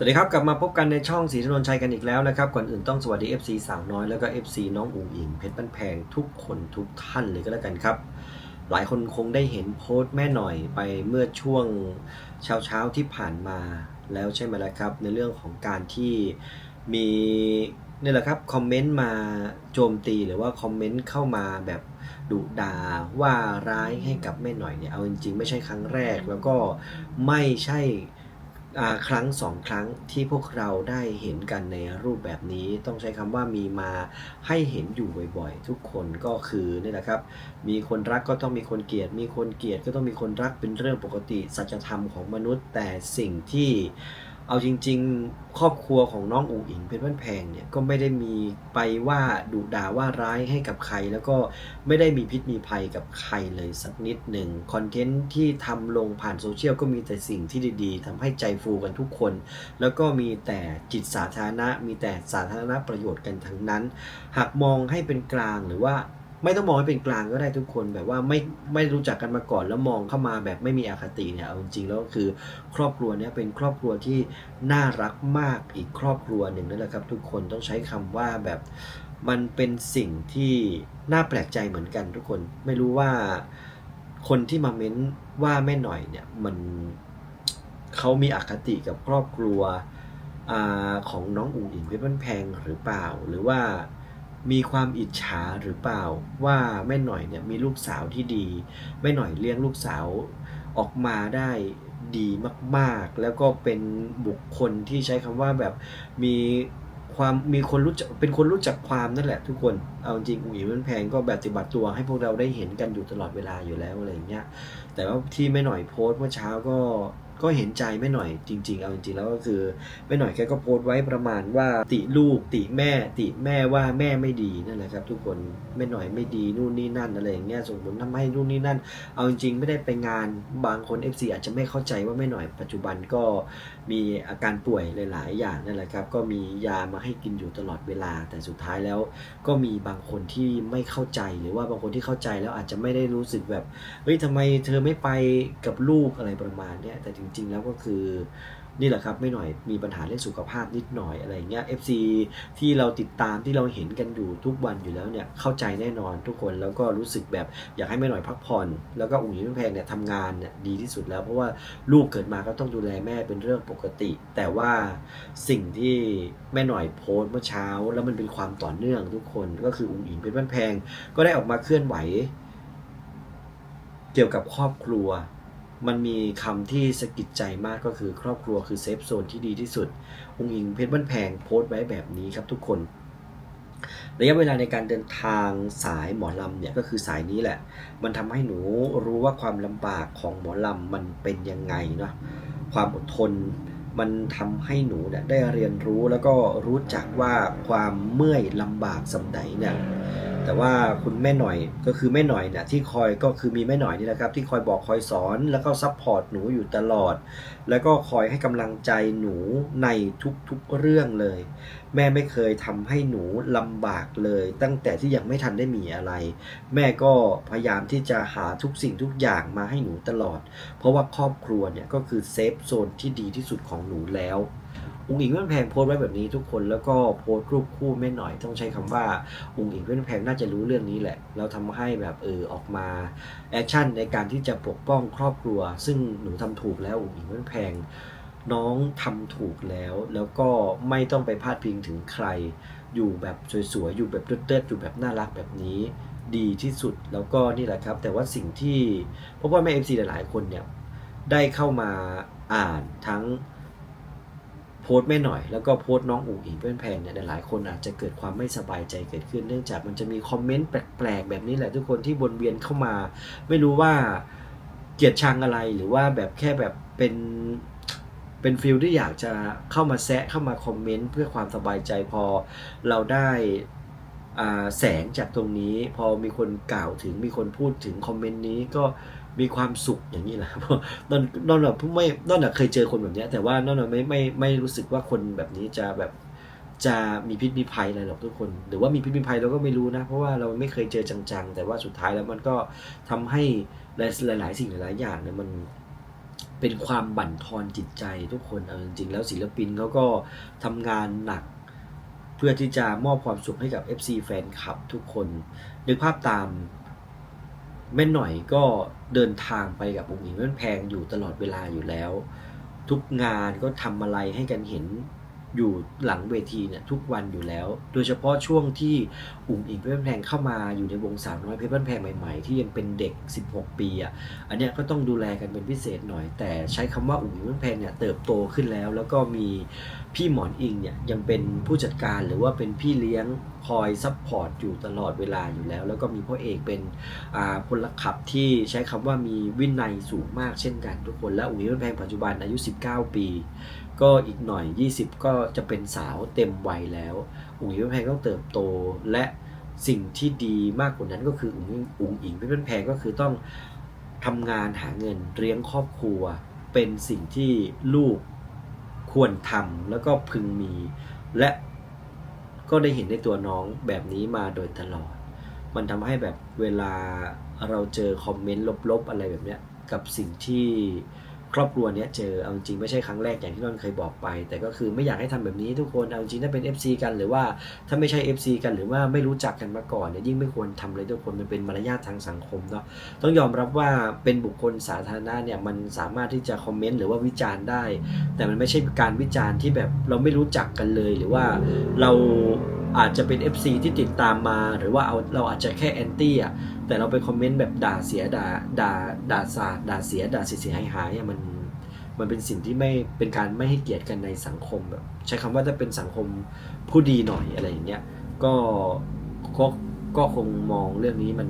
สวัสดีครับ กลับมาพบกันในช่องสีถนนชัยกันอีกแล้วนะครับก่อนอื่นต้องสวัสดี FC สาวน้อยแล้วก็ FC น้องอุ๋งอิงเพชรบ้านแพงทุกคนทุกท่านเลยก็แล้วกันครับ หลายคนคงได้เห็นโพสต์แม่หน่อยไปเมื่อช่วงเช้าเช้าที่ผ่านมาแล้วใช่ไหมล่ะครับ ในเรื่องของการที่มีนี่แหละครับคอมเมนต์มาโจมตีหรือว่าคอมเมนต์เข้ามาแบบดุด่าว่าร้ายให้กับแม่หน่อยเนี่ยเอาจริงๆ ไม่ใช่ครั้งแรกแล้วก็ไม่ใช่ ครั้งสองครั้งที่พวกเราได้เห็นกันในรูปแบบนี้ ต้องใช้คำว่ามีมาให้เห็นอยู่บ่อยๆ ทุกคนก็คือนี่แหละครับ มีคนรักก็ต้องมีคนเกลียด มีคนเกลียดก็ต้องมีคนรักเป็นเรื่องปกติสัจธรรมของมนุษย์ แต่สิ่งที่ เอาจริง ๆ ครอบครัวของน้องอุ๋อิงเพชรบ้านแพงเนี่ยก็ไม่ได้มีไปว่าดุด่าว่าร้ายให้กับใคร แล้วก็ไม่ได้มีพิษมีภัยกับใครเลยสักนิดหนึ่งคอนเทนต์ที่ทำลงผ่านโซเชียลก็มีแต่สิ่งที่ดีๆทำให้ใจฟูกันทุกคน แล้วก็มีแต่จิตสาธารณะ มีแต่สาธารณประโยชน์กันทั้งนั้น หากมองให้เป็นกลางหรือว่า ไม่ต้องมองให้เป็นกลางก็ได้ทุกคนแบบว่าไม่ไม่รู้จักกันมาก่อนแล้วมองเข้ามาแบบไม่มีอคติเนี่ยเอาจริงๆแล้วก็คือ ครอบครัวเนี้ยเป็นครอบครัวที่น่ารักมากอีกครอบครัวหนึ่งนั่นแหละครับ ทุกคนต้องใช้คำว่าแบบมันเป็นสิ่งที่น่าแปลกใจเหมือนกันทุกคนไม่รู้ว่าคนที่มาเม้นว่าแม่หน่อยเนี่ยมันเขามีอคติกับครอบครัวอของน้องอุ๋งอิงเพชรบ้านแพงหรือเปล่าหรือว่า มีความอิจฉาหรือเปล่าว่าแม่หน่อยเนี่ยมีลูกสาวที่ดี แม่หน่อยเลี้ยงลูกสาวออกมาได้ดีมากๆ แล้วก็เป็นบุคคลที่ใช้คำว่าแบบมีความมีคนรู้จักเป็นคนรู้จักความนั่นแหละทุกคนเอาจริงอุ๋ยมันแพงก็แบบปฏิบัติตัวให้พวกเราได้เห็นกันอยู่ตลอดเวลาอยู่แล้วอะไรอย่างเงี้ยแต่ว่าที่แม่หน่อยโพสต์เมื่อเช้าก็ ก็เห็นใจแม่หน่อยจริง ๆ เอาจริงๆแล้วก็คือแม่หน่อยแกก็โพสต์ไว้ประมาณว่าติลูกติแม่ ติแม่ว่าแม่ไม่ดีนั่นแหละครับ ทุกคนแม่หน่อยไม่ดีนู่นนี่นั่นอะไรอย่างเงี้ยส่งผลทำให้นู่นนี่นั่น เอาจริงๆไม่ได้ไปงานบางคน FC อาจจะไม่เข้าใจว่าแม่หน่อยปัจจุบันก็มีอาการป่วยหลาย ๆ อย่างนั่นแหละครับ ก็มียามาให้กินอยู่ตลอดเวลา แต่สุดท้ายแล้ว ก็มีบางคนที่ไม่เข้าใจหรือว่าบางคนที่เข้าใจแล้วอาจจะไม่ได้รู้สึกแบบเฮ้ยทำไมเธอไม่ไปกับลูกอะไรประมาณเนี้ยแต่จริงๆ แล้วก็คือนี่แหละครับไม่หน่อยมีปัญหาเรื่องสุขภาพนิดหน่อยอะไรเงี้ย FC ที่เราติดตามที่เราเห็นกันอยู่ทุกวันอยู่แล้วเนี่ยเข้าใจแน่นอนทุกคนแล้วก็รู้สึกแบบอยากให้แม่หน่อยพักผ่อน แล้วก็อุ๋งอิงแพงเนี่ยทำงานเนี่ยดีที่สุดแล้ว เพราะว่าลูกเกิดมาก็ต้องดูแลแม่เป็นเรื่องปกติ แต่ว่าสิ่งที่แม่หน่อยโพสเมื่อเช้า แล้วมันเป็นความต่อเนื่องทุกคนก็คืออุ๋งอิงเป็นบ้านแพง ก็ได้ออกมาเคลื่อนไหว เกี่ยวกับครอบครัว มันมีคำที่สะกิดใจมากก็คือครอบครัวคือเซฟโซนที่ดีที่สุด องค์อิงเพชรบ้านแพงโพสต์ไว้แบบนี้ครับทุกคน ระยะเวลาในการเดินทางสายหมอลำเนี่ยก็คือสายนี้แหละ มันทำให้หนูรู้ว่าความลำบากของหมอลำมันเป็นยังไงเนาะความอดทนมันทำให้หนูเนี่ยได้เรียนรู้แล้วก็รู้จักว่าความเมื่อยลำบากสำไหนเนี่ย แต่ว่าคุณแม่หน่อยก็คือแม่หน่อยเนี่ยที่คอยก็คือมีแม่หน่อยนี่แหละครับที่คอยบอกคอยสอนแล้วก็ซัพพอร์ตหนูอยู่ตลอด แล้วก็คอยให้กำลังใจหนูในทุกๆเรื่องเลย แม่ไม่เคยทำให้หนูลำบากเลย ตั้งแต่ที่ยังไม่ทันได้มีอะไร แม่ก็พยายามที่จะหาทุกสิ่งทุกอย่างมาให้หนูตลอด เพราะว่าครอบครัวเนี่ยก็คือเซฟโซนที่ดีที่สุดของหนูแล้ว อุงอิงเพื่อนแพงโพสต์ไว้แบบนี้ทุกคนแล้วก็โพสต์รูปคู่แม่หน่อยต้องใช้คำว่าอุงอิงเพื่อนแพงน่าจะรู้เรื่องนี้แหละ แล้วทำให้แบบเออออกมาแอคชั่นในการที่จะปกป้องครอบครัว ซึ่งหนูทำถูกแล้วอุงอิงเพื่อนแพงน้องทำถูกแล้วแล้วก็ไม่ต้องไปพาดพิงถึงใคร อยู่แบบสวยๆอยู่แบบเติร์ดๆอยู่แบบน่ารักแบบนี้ดีที่สุดแล้วก็นี่แหละครับ แต่ว่าสิ่งที่เพราะว่าแม่เอ็มซีหลายๆคนเนี่ยได้เข้ามาอ่านทั้ง พสต์แม่หน่อยแล้วก็โพสต์น้องอู๋อิงเพื่อนแพงเนี่ยหลายคนอาจจะเกิดความไม่สบายใจเกิดขึ้น เนื่องจากมันจะมีคอมเมนต์แปลกๆ แบบนี้แหละทุกคนที่วนเวียนเข้ามา ไม่รู้ว่าเกลียดชังอะไรหรือว่าแบบแค่แบบเป็นเป็นฟิลที่อยากจะเข้ามาแซะเข้ามาคอมเมนต์เพื่อความสบายใจพอเราได้แสงจากตรงนี้ พอมีคนกล่าวถึงมีคนพูดถึงคอมเมนต์นี้ก็ มีความสุขอย่างนี้แหละเพราะนอนนอนแบบไม่นอนแบบเคยเจอคนแบบเนี้ยแต่ว่านอนแบบไม่ไม่ไม่รู้สึกว่าคนแบบนี้จะแบบจะมีพิษมีภัยอะไรหรอกทุกคน หรือว่ามีพิษมีภัยเราก็ไม่รู้นะ เพราะว่าเราไม่เคยเจอจังๆ แต่ว่าสุดท้ายแล้วมันก็ทำให้หลายๆ สิ่งหลายๆอย่างเนี่ยมันเป็นความบั่นทอนจิตใจทุกคนเอาจริงๆแล้วศิลปินเขาก็ทำงานหนัก เพื่อที่จะมอบความสุขให้กับ FC แฟนคลับทุกคนนึกภาพตาม แม่หน่อยก็เดินทางไปกับองค์หญิงแม่นแพงอยู่ตลอดเวลาอยู่แล้ว ทุกงานก็ทำอะไรให้กันเห็น อยู่หลังเวทีเนี่ยทุกวันอยู่แล้ว โดยเฉพาะช่วงที่อุ่งอิงเพชรบ้านแพงเข้ามาอยู่ในวงสาวน้อยเพชรบ้านแพงใหม่ๆ ที่ยังเป็นเด็ก 16 ปีอะอันเนี้ยก็ต้องดูแลกันเป็นพิเศษหน่อย แต่ใช้คำว่าอุ่งอิงเพชรบ้านแพงเนี่ยเติบโตขึ้นแล้ว แล้วก็มีพี่หมอนอิงเนี่ยยังเป็นผู้จัดการหรือว่าเป็นพี่เลี้ยงคอยซัพพอร์ตอยู่ตลอดเวลาอยู่แล้ว แล้วก็มีพ่อเอกเป็นอ่าพลขับที่ใช้คำว่ามีวินัยสูงมากเช่นกันทุกคนและอุ่งอิงเพชรบ้านแพงปัจจุบันอายุ 19 ปี ก็อีกหน่อย 20 ก็จะเป็นสาวเต็มวัยแล้ว อุ๋งอิงเพชรแพงต้องเติบโต และสิ่งที่ดีมากกว่านั้นก็คืออุ๋งอิงอุ๋งอิงเพชรแพงก็คือต้องทำงานหาเงินเลี้ยงครอบครัว เป็นสิ่งที่ลูกควรทำแล้วก็พึงมี และก็ได้เห็นในตัวน้องแบบนี้มาโดยตลอด มันทำให้แบบเวลาเราเจอคอมเมนต์ลบๆอะไรแบบเนี้ยกับสิ่งที่ ครอบครัวเนี้ยเจอเอาจริงไม่ใช่ครั้งแรกอย่างที่นนเคยบอกไป แต่ก็คือไม่อยากให้ทำแบบนี้ทุกคนเอาจริงถ้าเป็น FC กันหรือว่าถ้าไม่ใช่ FC กันหรือว่าไม่รู้จักกันมาก่อนเนี่ยยิ่งไม่ควรทำเลยทุกคนมันเป็นมารยาททางสังคมเนาะต้องยอมรับว่าเป็นบุคคลสาธารณะเนี่ยมันสามารถที่จะคอมเมนต์หรือว่าวิจารณ์ได้ แต่มันไม่ใช่การวิจารณ์ที่แบบเราไม่รู้จักกันเลยหรือว่าเราอาจจะเป็น FC ที่ติดตามมา หรือว่าเอาเราอาจจะแค่แอนตี้อะ แต่เราไปคอมเมนต์แบบด่าเสียด่าด่าด่าสาดด่าเสียด่าเสียเสียหายหายมันมันเป็นสิ่งที่ไม่เป็นการไม่ให้เกียรติกันในสังคมแบบใช้คำว่าถ้าเป็นสังคมผู้ดีหน่อยอะไรอย่างเงี้ยก็ก็ก็คงมองเรื่องนี้มัน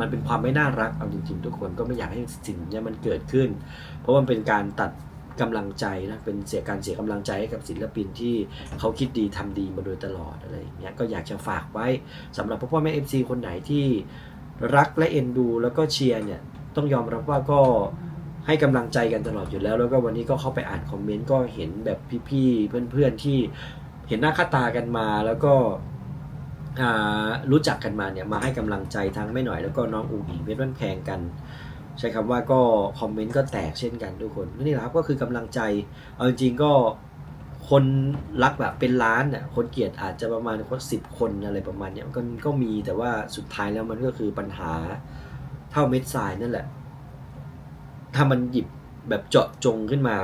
มันเป็นความไม่น่ารักเอาจริงๆทุกคนก็ไม่อยากให้สิ่งเนี้ยมันเกิดขึ้น เพราะมันเป็นการตัดกำลังใจนะเป็นเสียการเสียกำลังใจให้กับศิลปินที่เขาคิดดีทำดีมาโดยตลอดอะไรอย่างเงี้ยก็อยากจะฝากไว้สำหรับพ่อพ่อแม่เอฟซีคนไหนที่ รักและเอ็นดู แล้วก็เชียร์เนี่ยต้องยอมรับว่าก็ให้กำลังใจกันตลอดอยู่แล้ว แล้วก็วันนี้ก็เข้าไปอ่านคอมเมนต์ก็เห็นแบบพี่ๆเพื่อนๆที่เห็นหน้าค่าตากันมาแล้วก็รู้จักกันมาเนี่ยมาให้กำลังใจทั้งไม่หน่อยแล้วก็น้องอูอีเพชรบ้านแพงกัน ใช้คำว่าก็คอมเมนต์ก็แตกเช่นกันทุกคนนี่แหละครับก็คือกำลังใจเอาจริงก็ คนรักแบบเป็นล้านน่ะคนเกลียดอาจจะประมาณคนสิบคนอะไรประมาณเนี้ยก็ก็มีแต่ว่าสุดท้ายแล้วมันก็คือปัญหาเท่าเม็ดทรายนั่นแหละ ถ้ามันหยิบแบบเจาะจงขึ้นมา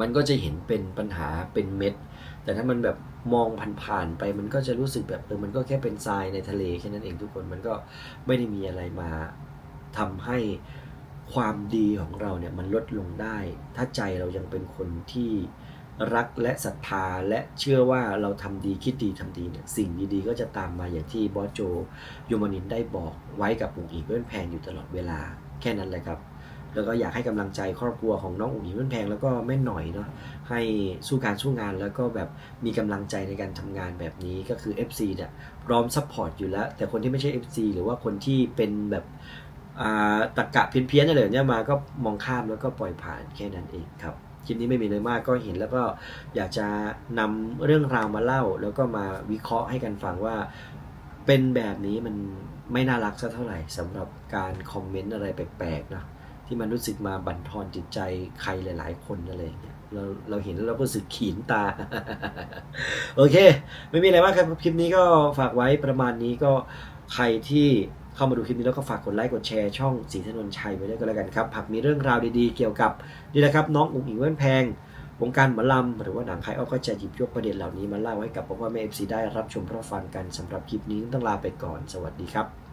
มันก็จะเห็นเป็นปัญหาเป็นเม็ด แต่ถ้ามันแบบมองผ่านๆไปมันก็จะรู้สึกแบบเออมันก็แค่เป็นทรายในทะเลแค่นั้นเองทุกคนมันก็ไม่ได้มีอะไรมาทำให้ความดีของเราเนี่ยมันลดลงได้ ถ้าใจเรายังเป็นคนที่ รักและศรัทธาและเชื่อว่าเราทำดีคิดดีทำดีเนี่ยสิ่งดีๆ ก็จะตามมาอย่างที่บอสโจโยมานินได้บอกไว้กับอุ๋งอิงเพื่อนแพงอยู่ตลอดเวลาแค่นั้นเลยครับ แล้วก็อยากให้กำลังใจครอบครัวของน้องอุ๋งอิงเพื่อนแพงแล้วก็แม่หน่อยเนาะให้สู้การสู้งานแล้วก็แบบมีกำลังใจในการทำงานแบบนี้ก็คือ FC เนี่ยพร้อมซัพพอร์ตอยู่แล้ว แต่คนที่ไม่ใช่ FC หรือว่าคนที่เป็นแบบตะกะเพี้ยนๆอะไรเนี้ยมาก็มองข้ามแล้วก็ปล่อยผ่านแค่นั้นเองครับ คลิปนี้ไม่มีอะไรมากก็เห็น แล้วก็อยากจะนำเรื่องราวมาเล่า แล้วก็มาวิเคราะห์ให้กันฟังว่า เป็นแบบนี้มันไม่น่ารักสักเท่าไหร่สำหรับการคอมเมนต์อะไรแปลกๆนะที่มันรู้สึกมาบั่นทอนจิตใจใครหลาย ๆ คนอะไรอย่างเงี้ยเราเราเห็นแล้วเราก็รู้สึกขีนตา โอเค ไม่มีอะไรมากครับคลิปนี้ก็ฝากไว้ประมาณนี้ก็ใครที่ เข้ามาดูคลิปนี้แล้วก็ฝากกดไลค์กดแชร์ช่องสีถนนชัยไว้ด้วยก็แล้วกันครับผักมีเรื่องราวดีๆเกี่ยวกับนี่แหละครับน้องอุ๋งอิงเว้นแพงวงการหมอลำหรือว่าหนังไทยอ้อก็จะหยิบยกประเด็นเหล่านี้มาเล่าให้กับพ่อแม่เอฟซีได้รับชมรับฟังกันสำหรับคลิปนี้ต้องลาไปก่อนสวัสดีครับ